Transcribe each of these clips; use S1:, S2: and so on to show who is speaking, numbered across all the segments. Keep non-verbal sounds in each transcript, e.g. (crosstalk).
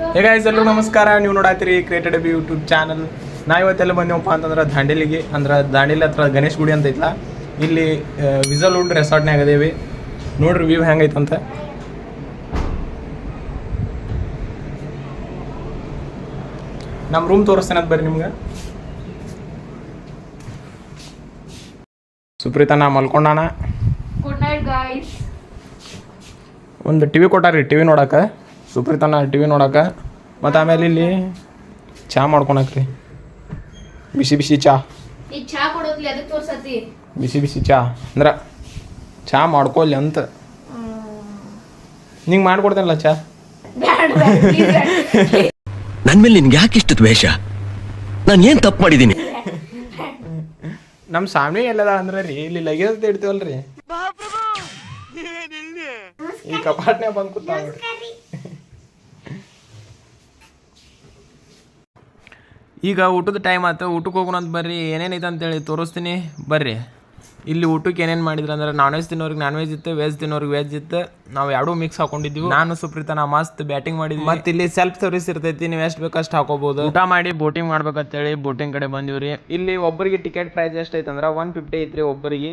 S1: ಹೇಗ ಎಲ್ಲರೂ ನಮಸ್ಕಾರ. ನೀವು ನೋಡಾತೀರಿ ಕ್ರಿಯೇಟೆಡ್ ಬಿ ಯೂಟ್ಯೂಬ್ ಚಾನಲ್ ನಾ ಇವತ್ತೆಲ್ಲ ಬಂದೇವಪ್ಪ ಅಂತಂದ್ರೆ ದಾಂಡೇಲಿಗೆ ಅಂದ್ರೆ ದಾಂಡೇಲಿ ಹತ್ರ ಗಣೇಶ್ ಗುಡಿ ಅಂತ ಐತ್ಲ. ಇಲ್ಲಿ ವಿಸಲ್ ವುಡ್ ರೆಸಾರ್ಟ್ನಾಗ ಅದೇವಿ. ನೋಡ್ರಿ ವ್ಯೂ ಹೆಂಗೈತಂತ. ನಮ್ಮ ರೂಮ್ ತೋರಿಸ್ತೇನೆ ಬರ್ರಿ ನಿಮ್ಗೆ. ಸುಪ್ರೀತ ನಾ ಮಲ್ಕೊಂಡಾನ.
S2: ಗುಡ್ ನೈಟ್ ಗಾಯ್ಸ್
S1: ಒಂದು ಟಿವಿ ಕೊಟ್ಟಾರಿ ಟಿ ವಿ ಸುಪ್ರೀತನ ಟಿ ವಿ ನೋಡಕ್ಕೆ ಮತ್ತು ಆಮೇಲೆ ಇಲ್ಲಿ ಚಹಾ ಮಾಡ್ಕೊಳಕ್ರಿ ಬಿಸಿ ಬಿಸಿ ಚಹಾ ಬಿಸಿ ಬಿಸಿ ಚಹಾ ಅಂದ್ರೆ ಚಹಾ ಮಾಡ್ಕೊಲ್ಲಿ ಅಂತ. ನಿಂಗೆ ಮಾಡ್ಕೊಡ್ತೇನಲ್ಲ ಚಹಾ
S2: ನನ್ನ
S3: ನನ್ ಮೇಲೆ ನಿನ್ಗೆ ಯಾಕೆ ಇಷ್ಟು ದ್ವೇಷ? ನಾನು ಏನು ತಪ್ಪು ಮಾಡಿದ್ದೀನಿ
S1: ನಮ್ಮ ಸಾಮಿ ಎಲ್ಲದ ಅಂದ್ರೆ ರೀ ಇಲ್ಲಿ ಲಗೇಜ್ ಇಡ್ತೀವಲ್ರಿ. ಈ ಕಪಾಟ್ನ್ಯಾಗ ಬಂದು ಕೂತ ಈಗ ಊಟದ ಟೈಮ್ ಆಯ್ತು ಊಟಕ್ಕೆ ಹೋಗೋಣ ಅಂತ ಬರ್ರಿ. ಏನೇನೈತೆ ಅಂತೇಳಿ ತೋರಿಸ್ತೀನಿ. ಬರ್ರಿ. ಇಲ್ಲಿ ಊಟಕ್ಕೆ ಏನೇನು ಮಾಡಿದ್ರು ಅಂದ್ರೆ ನಾನ್ ವೆಜ್ ತಿನ್ನೋರಿಗೆ ನಾನ್ ವೆಜ್ ಇತ್ತು ವೆಜ್ ತಿನ್ನೋರಿಗೆ ವೆಜ್ ಇತ್ತು. ನಾವು ಎರಡೂ ಮಿಕ್ಸ್ ಹಾಕೊಂಡಿದ್ವಿ ನಾನು ಸುಪ್ರೀತ ನಾ ಮಸ್ತ್ ಬ್ಯಾಟಿಂಗ್ ಮಾಡಿದ್ವಿ. ಮತ್ತೆ ಇಲ್ಲಿ ಸೆಲ್ಫ್ ಸರ್ವಿಸ್ ಇರ್ತೈತಿ ನೀವು ಎಷ್ಟು ಬೇಕು ಅಷ್ಟು ಹಾಕೋಬಹುದು ಊಟ ಮಾಡಿ ಬೋಟಿಂಗ್ ಮಾಡ್ಬೇಕಂತೇಳಿ ಬೋಟಿಂಗ್ ಕಡೆ ಬಂದಿವ್ರಿ. ಇಲ್ಲಿ ಒಬ್ಬರಿಗೆ ಟಿಕೆಟ್ ಪ್ರೈಸ್ ಎಷ್ಟು ಐತೆ ಅಂದ್ರೆ ಒನ್ ಫಿಫ್ಟಿ ಐತ್ರಿ ಒಬ್ಬರಿಗೆ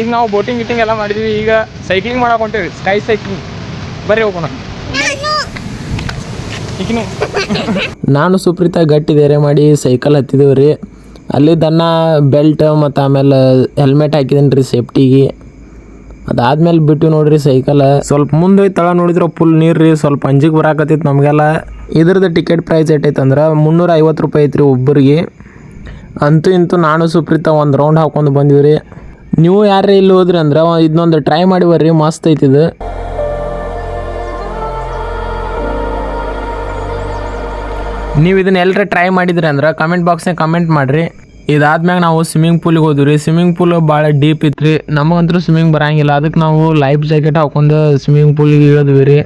S1: ಈಗ ನಾವು ಬೋಟಿಂಗ್ ಗಿಟಿಂಗ್ ಎಲ್ಲ ಮಾಡಿದ್ವಿ. ಈಗ ಸೈಕ್ಲಿಂಗ್ ಮಾಡಕ್ ಹೊಂಟೇವಿ ಸ್ಕೈ ಸೈಕ್ಲಿಂಗ್ ಬರೀ ಹೋಗೋಣ. ನಾನು ಸುಪ್ರೀತ ಗಟ್ಟಿ ಧೈರ್ಯ ಮಾಡಿ ಸೈಕಲ್ ಹತ್ತಿದ್ದೇವೆ ರೀ ಅಲ್ಲಿದ್ದನ್ನ ಬೆಲ್ಟ್ ಮತ್ತು ಆಮೇಲೆ ಹೆಲ್ಮೆಟ್ ಹಾಕಿದ್ದೀನಿ ರೀ ಸೇಫ್ಟಿಗೆ ಅದಾದ್ಮೇಲೆ ಬಿಟ್ಟು ನೋಡ್ರಿ ಸೈಕಲ್ ಸ್ವಲ್ಪ ಮುಂದೆ ತಳ ನೋಡಿದ್ರೆ ಫುಲ್ ನೀರು ರೀ ಸ್ವಲ್ಪ ಅಂಜಿಗೆ ಬರಾಕತ್ತಿತ್ತು ನಮಗೆಲ್ಲ. ಇದ್ರದ್ದು ಟಿಕೆಟ್ ಪ್ರೈಸ್ ಅಂದ್ರೆ ಮುನ್ನೂರ ಐವತ್ತು ರೂಪಾಯಿ ಐತ್ರಿ ಒಬ್ಬರಿಗೆ. ಅಂತೂ ಇಂತೂ ನಾನು ಸುಪ್ರೀತ ಒಂದು ರೌಂಡ್ ಹಾಕೊಂಡು ಬಂದಿವಿ ರೀ ನೀವು ಯಾರೇ ಇಲ್ಲಿ ಹೋದ್ರಿ ಅಂದ್ರೆ? ಇದನ್ನೊಂದು ಟ್ರೈ ಮಾಡಿ ಬರ್ರಿ ಮಸ್ತ್ ಐತಿ ಇದು. ನೀವು ಇದನ್ನ ಎಲ್ಲರ ಟ್ರೈ ಮಾಡಿದ್ರಿ ಅಂದ್ರೆ ಕಮೆಂಟ್ ಬಾಕ್ಸ್ನಾಗ ಕಮೆಂಟ್ ಮಾಡಿರಿ. ಇದಾದ್ಮ್ಯಾಗ ನಾವು ಸ್ವಿಮ್ಮಿಂಗ್ ಪೂಲಿಗೆ ಹೋದ್ವಿ ಸ್ವಿಮ್ಮಿಂಗ್ ಪೂಲ್ ಭಾಳ ಡೀಪ್ ಇತ್ತು ರೀ ನಮಗಂತೂ ಸ್ವಿಮ್ಮಿಂಗ್ ಬರಂಗಿಲ್ಲ. ಅದಕ್ಕೆ ನಾವು ಲೈಫ್ ಜಾಕೆಟ್ ಹಾಕೊಂಡು ಸ್ವಿಮ್ಮಿಂಗ್ ಪೂಲಿಗೆ ಇಳಿದ್ವಿ ರೀ.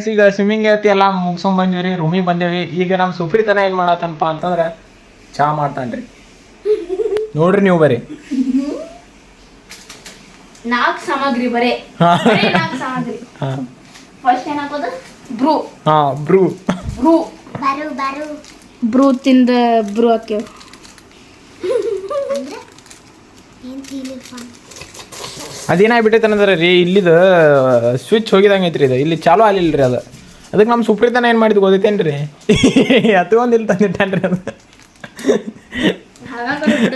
S1: ಫ್ರೆಂಡ್ಸ್ ಈಗ ಸ್ವಿಮ್ಮಿಂಗ್ ಐತಿ ಎಲ್ಲ ಮುಗಿಸ್ಕೊಂಡ್ ಬಂದಿವ್ರಿ ರೀ ರೂಮಿಗೆ ಬಂದೇವಿ. ಈಗ ನಮ್ಮ ಸುಪ್ರೀತನ ಏನು ಮಾಡತ್ತನಪ್ಪ ಅಂತಂದ್ರೆ ಚಹಾ ಮಾಡ್ತಾನ್ರಿ. ನೋಡ್ರಿ ನೀವು ಬರೀ.
S2: ನಾಲ್ಕು ಸಾಮಗ್ರಿ ಬರೇ.
S1: ಹಾ.
S2: ನಾಲ್ಕು ಸಾಮಗ್ರಿ.
S1: ಹಾಂ.
S2: ಫಸ್ಟ್ ಏನ್ ಹಾಕೋದು? ಬ್ರೂ.
S1: ಹಾ ಬ್ರೂ.
S2: ಬ್ರೂ. ಬ್ರೂ ತಿಂದ ಬ್ರೂ ಹಾಕ್ಯವ್.
S1: ಅದೇನಾಗ್ಬಿಟ್ಟೈತೆ ಅಂದ್ರೆ ರೀ ಇಲ್ಲಿದ ಸ್ವಿಚ್ ಹೋಗಿದಂಗೆ ಐತ್ರಿ ಇದು. ಇಲ್ಲಿ ಚಾಲೂ ಆಗಲಿಲ್ಲ ರೀ ಅದು. ಅದಕ್ಕೆ ನಮ್ಮ ಸುಪ್ರೀತನ ಏನು ಮಾಡಿದ್ ಗೊತ್ತೈತೇನು (laughs) ರೀ ಒಂದು ಇಲ್ಲಿ ತಂದಿಟ್ಟಾನ್ರಿ ಅದು.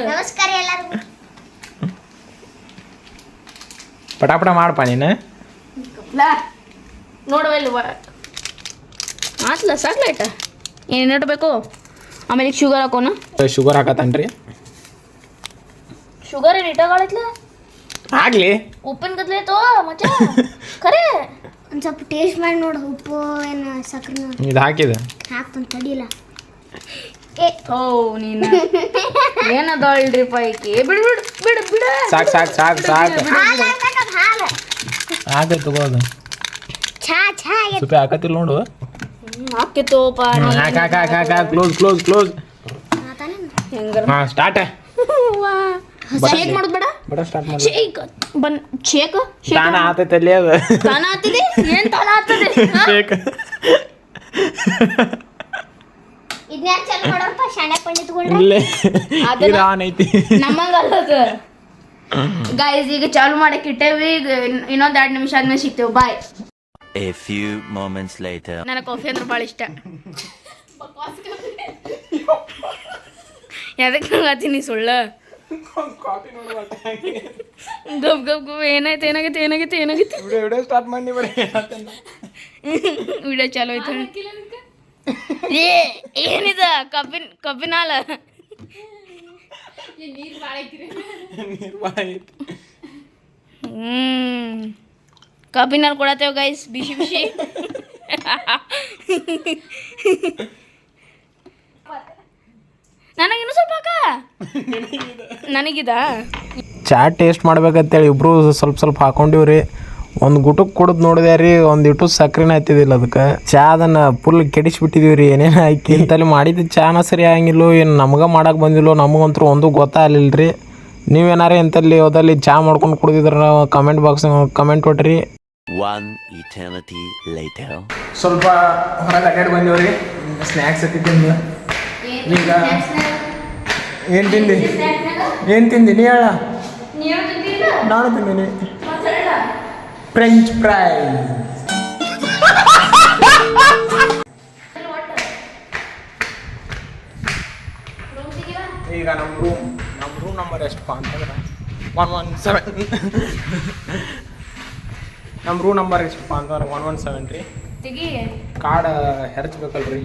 S4: ನಮಸ್ಕಾರ ಎಲ್ಲರಿಗೂ.
S1: ಪಟಾಪಟ ಮಾಡಪ್ಪ ನೀನು.
S2: ನೋಡುವ ಇಲ್ಲಿ ಆತ್ಲ ಸಾಕ್ಲೈಟ ಏನೇನು ಇಡಬೇಕು ಆಮೇಲೆ ಈಗ ಶುಗರ್ ಹಾಕೋಣ
S1: ಶುಗರ್ ಹಾಕತ್ತಾನ್ರಿ?
S2: ಶುಗರ್ ಏನು ಇಟ್ಟಾಗೈತ್ಲ
S1: ಆಗ್ಲಿ.
S2: ಉಪ್ಪಿನ ಗದ್ಲೆ ತೋ ಮಚ್ಚ. (laughs) ಕರೆ.
S4: ಒಂದು ಸ್ವಲ್ಪ ಟೇಸ್ಟ್ ಮಾಡಿ ನೋಡು ಉಪ್ಪು ಏನು ಸಕ್ಕರೆ. ನೋಡಿ
S1: ಇದು ಹಾಕಿದ.
S4: ಹಾಕ್ತಾನೆ ತಡಿಲ್ಲ
S2: ಓ ನೀನು. ಏನದಳ್ರಿ ಪೈಕಿ ಬಿಡು ಬಿಡು ಬಿಡು ಬಿಡು.
S1: ಸಾಕು ಸಾಕು ಸಾಕು ಸಾಕು. ಹಾಕೈ ತಗೋದು
S4: ಛಾ ಛಾ.
S1: ಸುಪ್ಪಿ ಹಾಕತ್ತಿಲ್ಲ ನೋಡು.
S2: ಹಾಕಿತ್ತೋಪ
S1: ಹಾಕ ಹಾಕ ಹಾಕ ಹಾಕ ಕ್ಲೋಸ್ ಕ್ಲೋಸ್ ಕ್ಲೋಸ್ ಹಾಂ ಸ್ಟಾರ್ಟ್
S2: ಮಾಡೋದು ಬೇಡ?
S1: ಬಡ ಸ್ಟಾರ್ಟ್ ಮಾಡಿ
S2: ಶೇಕ್ ಬನ್ ಶೇಕ್
S1: ತಾನ ಆತೈತೆ ಅಲ್ಲಿ ಅದು.
S2: ತಾನ ಆಗ್ತದೆ ಏನ್ ತಾನ ಆತದೆ? (laughs)
S1: ಶೇಕ್
S4: ಇದ್ನ ಯಾರು ಚಾಲು ಮಾಡೋರಪ್ಪ ಶಾಣೆ ಪಂಡಿತ್
S1: ಇಲ್ಲೇ.
S2: ಅದನ್ನ-
S1: ಇದು ಆನ್ ಐತಿ.
S2: ನಮ್ಮಂಗ ಅಲ್ಲದ. ಗಾಯ್ಸ್ ಈಗ ಚಾಲು ಮಾಡಕ್ಕೆ ಇಟ್ಟೇವಿ. ಈಗ ಇನ್- ಇನ್ನೊಂದ್ ಎರಡ್ ನಿಮಿಷ ಆದ್ಮೇಲೆ ಸಿಗ್ತೇವೆ. Bye
S3: A few moments later.
S2: ನನಗೆ ಕಾಫಿ ಅಂದ್ರೆ ಭಾಳ ಇಷ್ಟ. ಎದಕ್ಕೆ ನಂಗಾತೀನಿ ಸುಳ್ಳ? ಗಪ್ ಗಪ್ ಗಪ್ ಏನಾಯ್ತು ಏನಾಗೈತೆ ಏನಾಗೈತೆ ಏನಾಗೈತೆ
S1: ವಿಡಿಯೋ ವಿಡಿಯೋ ಸ್ಟಾರ್ಟ್ ಮಾಡಿ ಬರೀ
S2: ವಿಡಿಯೋ ಚಾಲು ಆಯ್ತು ಏ ಏನಿದ ಕಬ್ಬಿನ ಕಬ್ಬಿನ ಹಾಲ ಹ್ಮ್ ಕಬ್ಬಿನ ಹಾಲು ಕೊಡತ್ತೇವೆ ಗೈಸ್ ಬಿಸಿ ಬಿಸಿ ನನಗಿನ್ನು ಸ್ವಲ್ಪ ಹಾಕ? ನನಗಿದ?
S1: ಚಾ ಟೇಸ್ಟ್ ಮಾಡ್ಬೇಕಂತೇಳಿ ಇಬ್ರು ಸ್ವಲ್ಪ ಸ್ವಲ್ಪ ಹಾಕೊಂಡಿವ್ರಿ. ಒಂದು ಗುಟಕ್ಕೆ ಕುಡಿದು ನೋಡಿದೆ ರೀ ಒಂದು ಇಟ್ಟು ಸಕ್ರೆನ ಹತ್ತಿದಿಲ್ಲ ಅದಕ್ಕೆ. ಚಾ ಅದನ್ನು ಫುಲ್ ಕೆಡಿಸ್ಬಿಟ್ಟಿದೀವಿ ರೀ ಏನೇನು ಹಾಕಿ ಇಂತಲ್ಲಿ ಮಾಡಿದ ಚಾನ ಸರಿ ಆಗಂಗಿಲ್ಲೋ ಏನು ನಮಗ ಮಾಡಕ್ಕೆ ಬಂದಿಲ್ಲೋ ನಮಗಂತೂ ಒಂದು ಗೊತ್ತಾಗಲಿಲ್ಲ ರೀ ನೀವೇನಾರ ಇಂಥಲ್ಲಿ ಹೋದಲ್ಲಿ ಚಾ ಮಾಡ್ಕೊಂಡು ಕುಡಿದಿದ್ರ ಕಮೆಂಟ್ ಬಾಕ್ಸ್ ಕಮೆಂಟ್ ಕೊಟ್ರಿ
S3: ಒನ್ eternity later.
S1: ಸ್ವಲ್ಪ ಹೊರಗೆ ಅಡ್ಡಾಡಿ ಸ್ನಾಕ್ಸ್ ಸ್ನ್ಯಾಕ್ಸ್ ಹತ್ತಿದ್ದೀನಿ ಈಗ ಏನು ತಿಂದಿ? ಏನು ತಿಂದಿ? ನೀ ಹೇಳ. ನಾನು ತಿಂದೀನಿ. ಫ್ರೆಂಚ್ ಫ್ರೈಸ್ ಈಗ ನಮ್ಮ ರೂಮ್ ನಮ್ಮ ರೂಮ್ ನಂಬರ್ ಎಷ್ಟಪ್ಪ ಅಂತಂದ್ರೆ ಒನ್ ಒನ್ ಸೆವೆನ್ ನಮ್ಮ ರೂಮ್ ನಂಬರ್ ಎಷ್ಟಪ್ಪ ಅಂತಂದ್ರೆ ಒನ್ ಒನ್ ಸೆವೆನ್ ರೀ. ಕಾರ್ಡ್ ಹೆರ್ಚ್ಬೇಕಲ್ರಿ.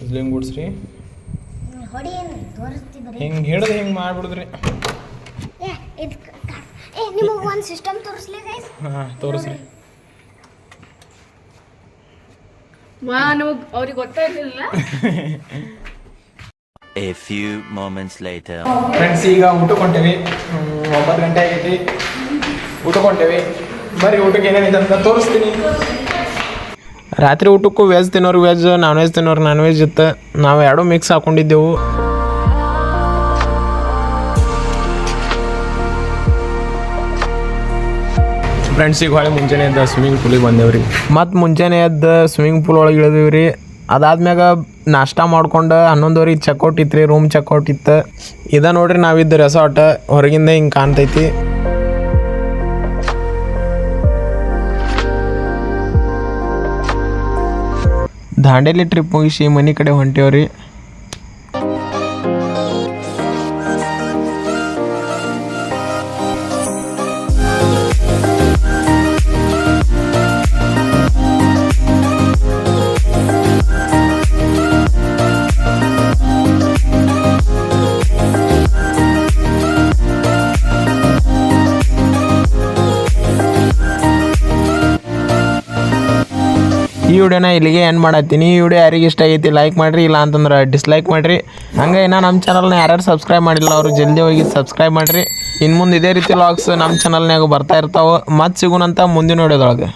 S2: ಗುಡ್ಸ್
S1: ರೀ ಗುಡ್ಸ್ರಿ
S4: ಹೊಡಿ ಏನು ತೋರಿಸ್ತಿ ಬರೀ
S1: ಹಿಂಗೆ ಹಿಡ್ದು ಹಿಂಗೆ ಮಾಡ್ಬಿಡುದ್ರಿ.
S4: ಏ ಇದು ಏ ನಿಮಗೆ ಒಂದು ಸಿಸ್ಟಮ್ ತೋರಿಸ್ಲಿ ಗೈಸ್
S1: ಹಾಂ ತೋರಿಸ್ರಿ.
S2: ವಾ ನಮಗ್ ಅವ್ರಿಗೆ ಗೊತ್ತಾಗ್ಲಿಲ್ಲ (laughs)
S3: A few moments later.
S1: Friends ಈಗ ಊಟಕ್ಕೆ ಹೊಂಟೇವಿ ಹ್ಮ್, ಒಂಬತ್ತು ಗಂಟೆ ಆಗೈತಿ. ಊಟಕೊಂಡೇವಿ ಬರೀ ಊಟಕ್ಕೆ ಏನೇನಿದೆ ಅಂತ ತೋರಿಸ್ತೀನಿ. ರಾತ್ರಿ ಊಟಕ್ಕೂ ವೆಜ್ ತಿನ್ನೋರು ವೆಜ್ ನಾನ್ ವೆಜ್ ತಿನ್ನೋರು ನಾನ್ ವೆಜ್ ಇತ್ತು. ನಾವು ಎರಡೂ ಮಿಕ್ಸ್ ಹಾಕೊಂಡಿದ್ದೆವು. ಫ್ರೆಂಡ್ಸ್ ಈಗ ಹೊಳೆ ಮುಂಜಾನೆ ಎದ್ದು ಸ್ವಿಮ್ಮಿಂಗ್ ಪೂಲಿಗೆ ಬಂದೇವ್ರಿ. ಮತ್ತು ಮುಂಜಾನೆ ಎದ್ದು ಸ್ವಿಮ್ಮಿಂಗ್ ಪೂಲ್ ಒಳಗೆ ಇಳಿದೀವಿ ಅದಾದ್ಮ್ಯಾಗ ನಾಷ್ಟ ಮಾಡ್ಕೊಂಡು ಹನ್ನೊಂದುವರೆಗೆ ಚೆಕ್ಔಟ್ ಇತ್ತು ರೀ ರೂಮ್ ಚೆಕ್ಔಟ್ ಇತ್ತು. ಇದ ನೋಡ್ರಿ ನಾವಿದ್ದ ರೆಸಾರ್ಟ್ ಹೊರಗಿಂದ ಹಿಂಗೆ ಕಾಣ್ತೈತಿ. ದಾಂಡೇಲಿ ಟ್ರಿಪ್ ಮುಗಿಸಿ ಮನೆ ಕಡೆ ಹೊಂಟೇವ್ರಿ. ಈ ವಿಡಿಯೋನ ಇಲ್ಲಿಗೆ ಎಂಡ್ ಮಾಡತ್ತೀನಿ. ಈ ವಿಡಿಯೋ ಯಾರಿಗೆ ಇಷ್ಟ ಆಗೈತಿ ಲೈಕ್ ಮಾಡಿರಿ, ಇಲ್ಲ ಅಂತಂದ್ರೆ ಡಿಸ್ಲೈಕ್ ಮಾಡಿರಿ. ಹಂಗೆ ಇನ್ನು ನಮ್ಮ ಚಾನಲ್ನ ಯಾರ್ಯಾರು ಸಬ್ಸ್ಕ್ರೈಬ್ ಮಾಡಿಲ್ಲ, ಅವರು ಜಲ್ದಿ ಹೋಗಿ ಸಬ್ಸ್ಕ್ರೈಬ್ ಮಾಡಿರಿ. ಇನ್ನು ಮುಂದೆ ಇದೇ ರೀತಿ ವ್ಲಾಗ್ಸ್ ನಮ್ಮ ಚಾನಲ್ನಾಗ ಬರ್ತಾ ಇರ್ತಾವೆ. ಮತ್ತೆ ಸಿಗೋಣಂತ ಮುಂದಿನ ವಿಡಿಯೋದೊಳಗೆ.